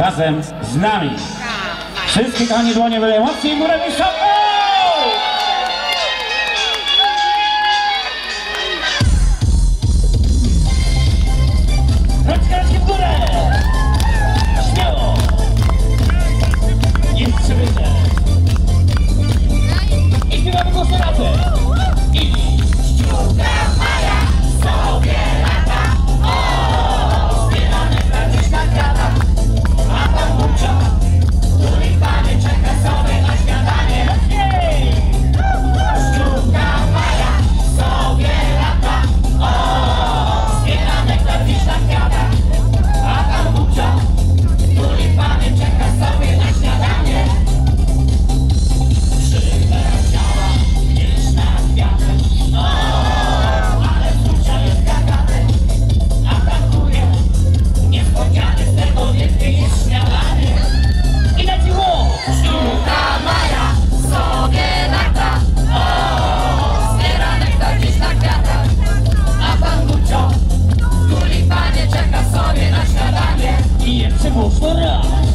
razem z nami. Wszystkie kochani dłonie wydają mocniej w górę wysoko! Rączka w górę! Śmiało! Jeszcze wyżej! I! vou parar.